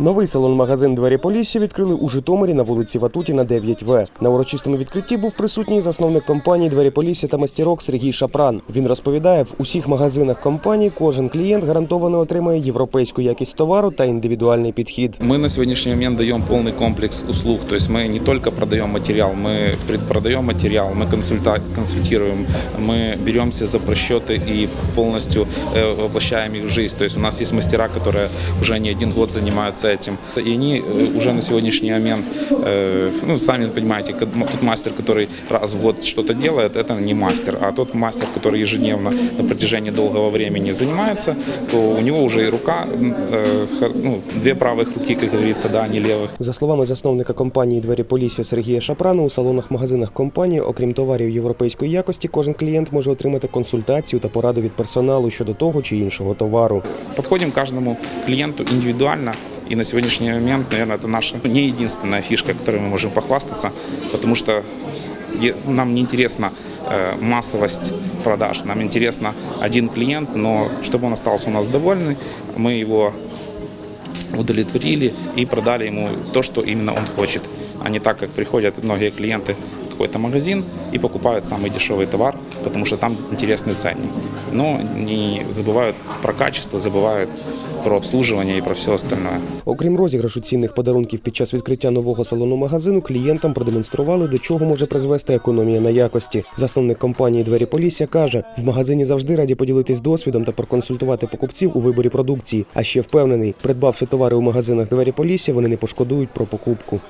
Новий салон-магазин Двері Полісся відкрили у Житомирі на вулиці Ватутіна, 9В. На урочистому відкритті був присутній засновник компанії Двері Полісся та мастерок Сергій Шапран. Він розповідає, в усіх магазинах компанії кожен клієнт гарантовано отримає європейську якість товару та індивідуальний підхід. Мы на сегодняшний момент даем полный комплекс услуг, то есть мы не только продаем материал, мы предпродаем материал, мы консульта- консультируем, мы беремся за просчеты и полностью э, воплощаем их в жизнь. То есть у нас есть мастера, которые уже не один год занимаются этим, и они э, уже на сегодняшний момент, э, ну, сами понимаете, ка- м- тот мастер, который раз в год что-то делает, это не мастер, а тот мастер, который ежедневно на протяжении долгого времени занимается, то у него уже и рука, м, э, х- ну, две правых руки, как говорится, да, а не левых. За словами засновника компанії Двері Полісся Сергія Шапрана, у салонах-магазинах компанії, окрім товарів європейської якості, кожен клієнт може отримати консультацію та пораду від персоналу щодо того чи іншого товару. Подходим к каждому клиенту индивидуально. И на сегодняшний момент, наверное, это наша не единственная фишка, которой мы можем похвастаться, потому что е- нам не интересна э, массовость продаж, нам интересно один клиент, но чтобы он остался у нас довольный, мы его удовлетворили и продали ему то, что именно он хочет, а не так, как приходят многие клиенты в какой-то магазин и покупают самый дешевый товар, потому что там интересный ценник. Но не забывают про качество, забывают про обслуживание и про все остальное. Окрім розіграшу цінних подарунків під час відкриття нового салону магазину, клієнтам продемонстрували, до чого може призвести економія на якості. Засновник компанії Двері Полісся каже, в магазині завжди раді поділитись досвідом та проконсультувати покупців у виборі продукції. А ще впевнений, придбавши товари у магазинах Двері Полісся, вони не пошкодують про покупку.